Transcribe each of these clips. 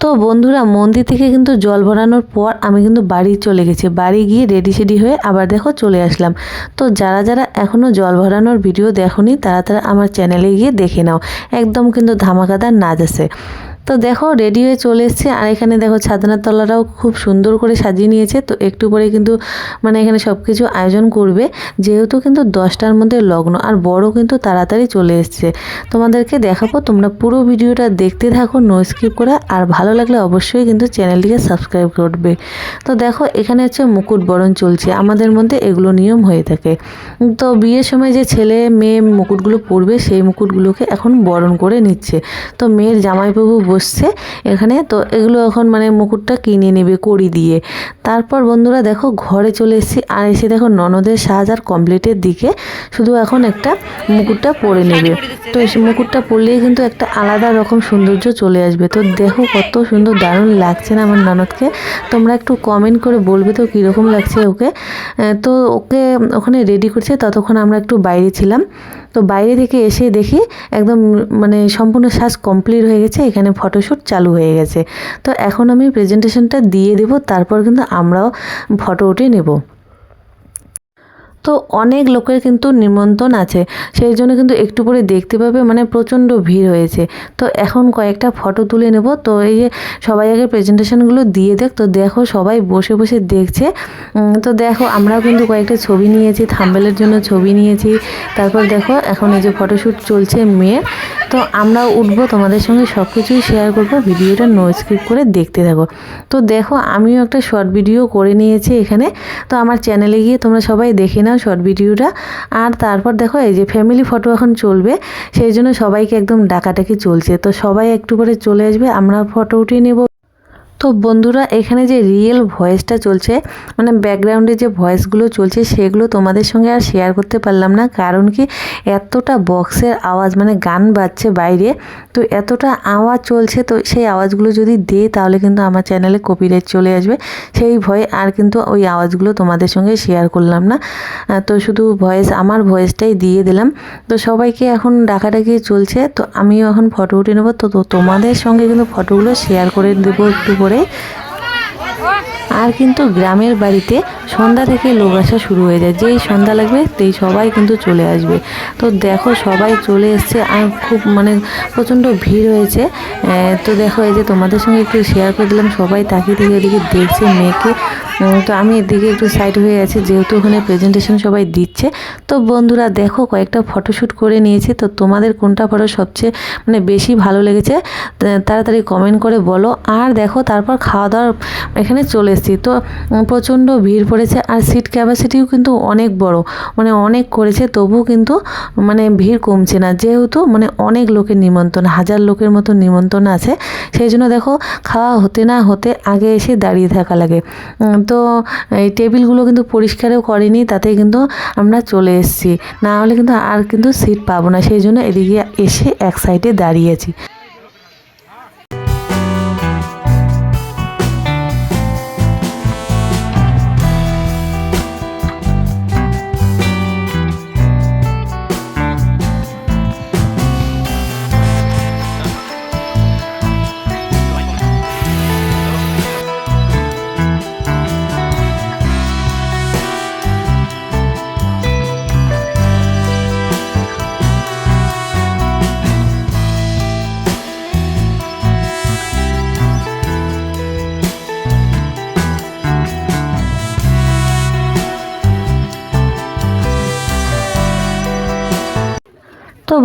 তো বন্ধুরা, মন্দির থেকে কিন্তু জল ভরানোর পর আমি কিন্তু বাড়ি চলে গেছি। বাড়ি গিয়ে রেডি সেডি হয়ে আবার দেখো চলে আসলাম। তো যারা যারা এখনও জল ভরানোর ভিডিও দেখোনি, তারা তারা আমার চ্যানেলে গিয়ে দেখে নাও। একদম কিন্তু ধামাকাদার নাচ আছে। তো দেখো রেডি হয়ে চলে এসছে। আর এখানে দেখো, ছাদনার তলাটাও খুব সুন্দর করে সাজিয়ে নিয়েছে। তো একটু পরে কিন্তু মানে এখানে সব কিছু আয়োজন করবে। যেহেতু কিন্তু দশটার মধ্যে লগ্ন, আর বড় কিন্তু তাড়াতাড়ি চলে এসছে। তোমাদেরকে দেখাবো, তোমরা পুরো ভিডিওটা দেখতে থাকো নো স্কিপ করে। আর ভালো লাগলে অবশ্যই কিন্তু চ্যানেলটিকে সাবস্ক্রাইব করবে। তো দেখো, এখানে হচ্ছে মুকুট বরণ চলছে। আমাদের মধ্যে এগুলো নিয়ম হয়ে থাকে। তো বিয়ের সময় যে ছেলে মেয়ে মুকুটগুলো পরবে, সেই মুকুটগুলোকে এখন বরণ করে নিচ্ছে। তো মেয়ের জামাইবাবু বসছে এখানে। তো এগুলো এখন মানে মুকুটটা কিনে নেবে কড়ি দিয়ে। তারপর বন্ধুরা দেখো ঘরে চলে এসেছি। আর এসে দেখো ননদের সাজ আর কমপ্লিটের দিকে শুধু এখন একটা মুকুটটা পরে নেবে। তো এই মুকুটটা পরলেই কিন্তু একটা আলাদা রকম সৌন্দর্য চলে আসবে। তো দেখো কত সুন্দর দারুণ লাগছে না আমার ননদকে। তোমরা একটু কমেন্ট করে বলবে তো কীরকম লাগছে ওকে। তো ওকে ওখানে রেডি করছে ততক্ষণ আমরা একটু বাইরে ছিলাম। তো বাইরে থেকে এসে দেখি একদম মানে সম্পূর্ণ সাজ কমপ্লিট হয়ে গেছে, এখানে ফটোশ্যুট চালু হয়ে গেছে। তো এখন আমি প্রেজেন্টেশনটা দিয়ে দেবো, তারপর কিন্তু আমরাও ফটো উঠে নেব। তো অনেক লোকের কিন্তু নিমন্ত্রণ আছে। সেই জন্য কিন্তু একটু পরে দেখতে পাবে মানে প্রচণ্ড ভিড় হয়েছে। তো এখন কয়েকটা ফটো তুলে নেব। তো এই যে সবাই আগে প্রেজেন্টেশনগুলো দিয়ে দেখ। তো দেখো সবাই বসে বসে দেখছে। তো দেখো আমরাও কিন্তু কয়েকটা ছবি নিয়েছি, থাম্বেলের জন্য ছবি নিয়েছি। তারপর দেখো এখন এই যে ফটোশ্যুট চলছে মেয়ের। তো আমরা উঠবো তোমাদের সঙ্গে সব কিছুই শেয়ার করব, ভিডিওটা নো স্কিপ করে দেখতে থাকো। তো দেখো, আমিও একটা শর্ট ভিডিও করে নিয়েছি এখানে। তো আমার চ্যানেলে গিয়ে তোমরা সবাই দেখে নাও শর্ট ভিডিওটা আর তারপর দেখো, এই যে ফ্যামিলি ফটো এখন চলবে, সেই জন্য সবাইকে একদম ডাকাটাকি চলছে। তো সবাই একটু করে চলে আসবে, আমরা ফটো উঠিয়ে নেব। তো বন্ধুরা, এখানে যে রিয়েল ভয়েসটা চলছে মানে ব্যাকগ্রাউন্ডে যে ভয়েসগুলো চলছে, সেগুলো তোমাদের সঙ্গে আর শেয়ার করতে পারলাম না। কারণ কি, এতটা বক্সের আওয়াজ মানে গান বাজছে বাইরে, তো এতটা আওয়াজ চলছে, তো সেই আওয়াজগুলো যদি দিই, তাহলে কিন্তু আমার চ্যানেলে কপিরাইট চলে আসবে। সেই ভয়ে আর কিন্তু ওই আওয়াজগুলো তোমাদের সঙ্গে শেয়ার করলাম না। তো শুধু ভয়েস আমার ভয়েসটাই দিয়ে দিলাম। তো সবাইকে এখন ডাকাডাকি চলছে, তো আমিও এখন ফটো উঠে নেব। তো তোমাদের সঙ্গে কিন্তু ফটোগুলো শেয়ার করে দেবো একটু আর কিন্তু গ্রামের বাড়িতে সন্ধ্যা থেকে লোক আসা শুরু হয়ে যায়। যেই সন্ধ্যা লাগবে সেই সবাই কিন্তু চলে আসবে। তো দেখো, সবাই চলে এসছে। আর খুব মানে প্রচণ্ড ভিড় হয়েছে। তো দেখো, এই যে তোমাদের সঙ্গে একটু শেয়ার করে দিলাম। সবাই তাকিয়ে থেকে ওদিকে দেখছে মেয়েকে। তো আমি এদিকে একটু সাইড হয়ে আছি, যেহেতু ওখানে প্রেজেন্টেশন সবাই দিচ্ছে। তো বন্ধুরা, দেখো কয়েকটা ফটোশ্যুট করে নিয়েছি। তো তোমাদের কোনটা ফটো সবচেয়ে মানে বেশি ভালো লেগেছে তাড়াতাড়ি কমেন্ট করে বলো। আর দেখো, তারপর খাওয়া দাওয়ার এখানে চলে এসেছি। তো প্রচণ্ড ভিড় পড়েছে আর সিট ক্যাপাসিটিও কিন্তু অনেক বড় মানে অনেক করেছে। তবুও কিন্তু মানে ভিড় কমছে না। যেহেতু মানে অনেক লোকের নিমন্ত্রণ, হাজার লোকের মতো নিমন্ত্রণ আছে। সেই জন্য দেখো, খাওয়া হতে না হতে আগে এসে দাঁড়িয়ে থাকা লাগে। উম, তো এই টেবিলগুলো কিন্তু পরিষ্কারও করেনি তাতে কিন্তু আমরা চলে এসেছি। না হলে কিন্তু আর কিন্তু সিট পাবো না সেই জন্য এদিকে এসে এক সাইডে দাঁড়িয়েছি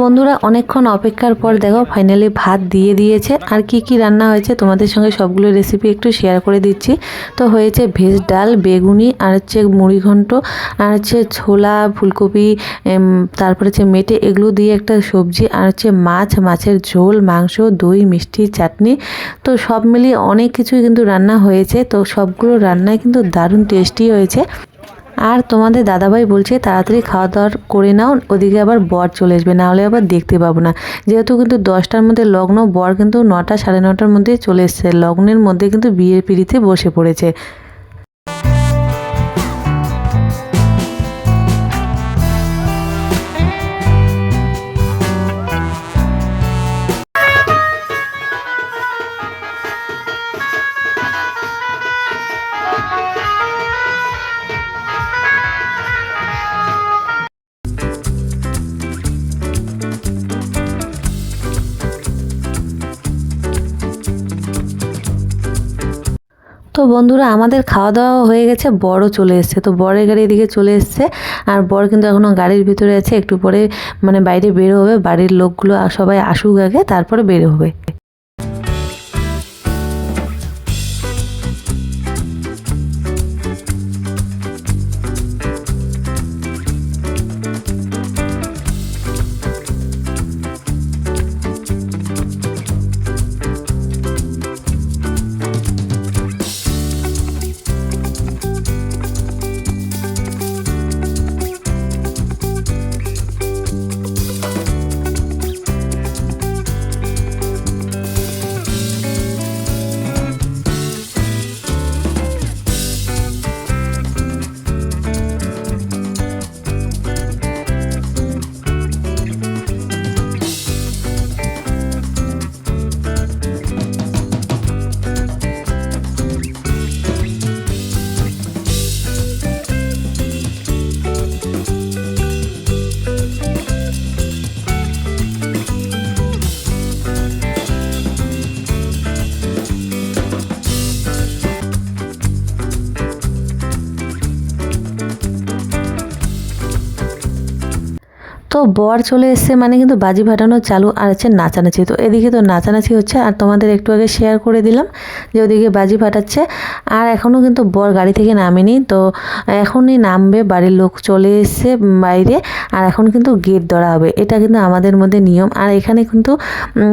বন্ধুরা, অনেকক্ষণ অপেক্ষার পর দেখো ফাইনালি ভাত দিয়ে দিয়েছে। আর কি কি রান্না হয়েছে তোমাদের সঙ্গে সবগুলো রেসিপি একটু শেয়ার করে দিচ্ছি। তো হয়েছে ভেজ ডাল, বেগুনি, আর হচ্ছে মুড়ি ঘন্ট, আর হচ্ছে ছোলা, ফুলকপি তারপরে হচ্ছে মেটে এগুলো দিয়ে একটা সবজি, আর হচ্ছে মাছ, মাছের ঝোল, মাংস, দই, মিষ্টি, চাটনি। তো সব মিলিয়ে অনেক কিছুই কিন্তু রান্না হয়েছে। তো সবগুলো রান্নায় কিন্তু দারুণ টেস্টি হয়েছে। আর তোমাদের দাদাভাই বলছে, তাড়াতাড়ি খাওয়া দাওয়া করে নাও, ওদিকে আবার বর চলে আসবে, নাহলে আবার দেখতে পাবো না। যেহেতু কিন্তু দশটার মধ্যে লগ্ন, বর কিন্তু নটা সাড়ে নটার মধ্যে চলে এসছে। লগ্নের মধ্যে কিন্তু বিয়ের পিড়িতে বসে পড়েছে। বন্ধুরা, আমাদের খাওয়া দাওয়া হয়ে গেছে। বড় চলে এসছে। তো বরের গাড়ি এদিকে চলে এসছে। আর বর কিন্তু এখনও গাড়ির ভিতরে আছে। একটু পরে মানে বাইরে বের হবে। বাড়ির লোকগুলো সবাই আসুক আগে, তারপরে বের হবে। বর চলে এসছে মানে কিন্তু বাজি ফাটানো চালু আর হচ্ছে নাচানাচি। তো এদিকে তো নাচানাচি হচ্ছে আর তোমাদের একটু আগে শেয়ার করে দিলাম যে ওদিকে বাজি ফাটাচ্ছে আর এখনও কিন্তু বর গাড়ি থেকে নামেনি। তো এখনই নামবে, বাড়ির লোক চলে এসছে বাইরে আর এখন কিন্তু গেট ধরা হবে। এটা কিন্তু আমাদের মধ্যে নিয়ম আর এখানে কিন্তু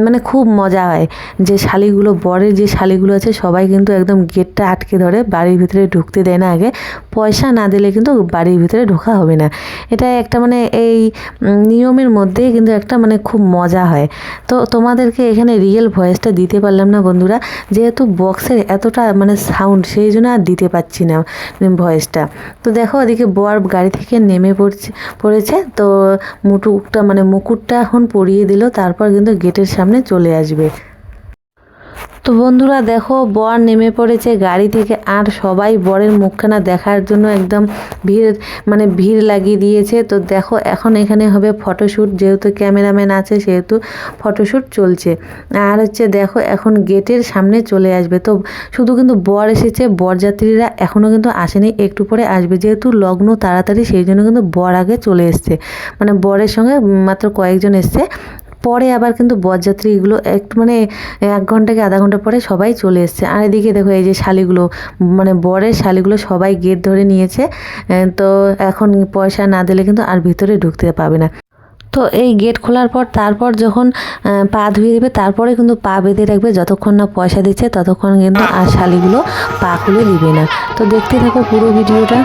মানে খুব মজা হয় যে শালিগুলো, বরের যে শালিগুলো আছে সবাই কিন্তু একদম গেটটা আটকে ধরে বাড়ির ভিতরে ঢুকতে দেয় না আগে। পয়সা না দিলে কিন্তু বাড়ির ভিতরে ঢোকা হবে না। এটা একটা মানে এই নিয়মের মধ্যেই কিন্তু একটা মানে খুব মজা হয়। তো তোমাদেরকে এখানে রিয়েল ভয়েসটা দিতে পারলাম না বন্ধুরা। যেহেতু বক্সের এতটা মানে সাউন্ড সেই জন্য আর দিতে পারছি না ভয়েসটা তো দেখো ওদিকে বর গাড়ি থেকে নেমে পড়ছে, পড়েছে। তো মুটুকটা মানে মুকুটটা এখন পরিয়ে দিল, তারপর কিন্তু গেটের সামনে চলে আসবে। তো বন্ধুরা দেখো, বর নেমে পড়েছে গাড়ি থেকে আর সবাই বরের মুখখানা দেখার জন্য একদম ভিড় মানে ভিড় লাগিয়ে দিয়েছে। তো দেখো, এখন এখানে হবে ফটোশ্যুট, যেহেতু ক্যামেরাম্যান আছে, সেহেতু ফটোশ্যুট চলছে। আর হচ্ছে দেখো, এখন গেটের সামনে চলে আসবে। তো শুধু কিন্তু বর এসেছে, বরযাত্রীরা এখনও কিন্তু আসেনি, একটু পরে আসবে। যেহেতু লগ্ন তাড়াতাড়ি, সেই জন্য কিন্তু বর আগে চলে এসছে। মানে বরের সঙ্গে মাত্র কয়েকজন এসছে। পরে আবার কিন্তু বরযাত্রীগুলো একটু মানে এক ঘণ্টা কি আধা ঘণ্টা পরে সবাই চলে এসছে। আর এদিকে দেখো এই যে শালিগুলো মানে বরের শালিগুলো সবাই গেট ধরে নিয়েছে। তো এখন পয়সা না দিলে কিন্তু আর ভিতরে ঢুকতে পাবে না। তো এই গেট খোলার পর তারপর যখন পা ধুয়ে দেবে, তারপরে কিন্তু পা বেঁধে রাখবে। যতক্ষণ না পয়সা দিচ্ছে, ততক্ষণ কিন্তু আর শালিগুলো পা খুলে দিবে না। তো দেখতে থাকো পুরো ভিডিওটা।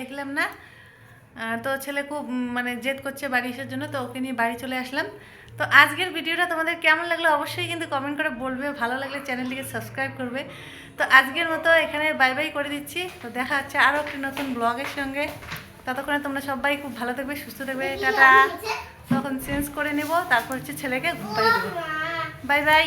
দেখলাম না। তো ছেলে খুব মানে জেদ করছে বাড়ি আসার জন্য, তো ওকে নিয়ে বাড়ি চলে আসলাম। তো আজকের ভিডিওটা তোমাদের কেমন লাগল অবশ্যই কিন্তু কমেন্ট করে বলবে, ভালো লাগলে চ্যানেলটিকে সাবস্ক্রাইব করবে। তো আজকের মতো এখানে বাই বাই করে দিচ্ছি। তো দেখা হচ্ছে আরও একটি নতুন ব্লগের সঙ্গে। ততক্ষণে তোমরা সবাই খুব ভালো থাকবে, সুস্থ থাকবে। টাটা। তখন চেঞ্জ করে নেব, তারপর হচ্ছে ছেলেকে ঘুম দেবো। Bye bye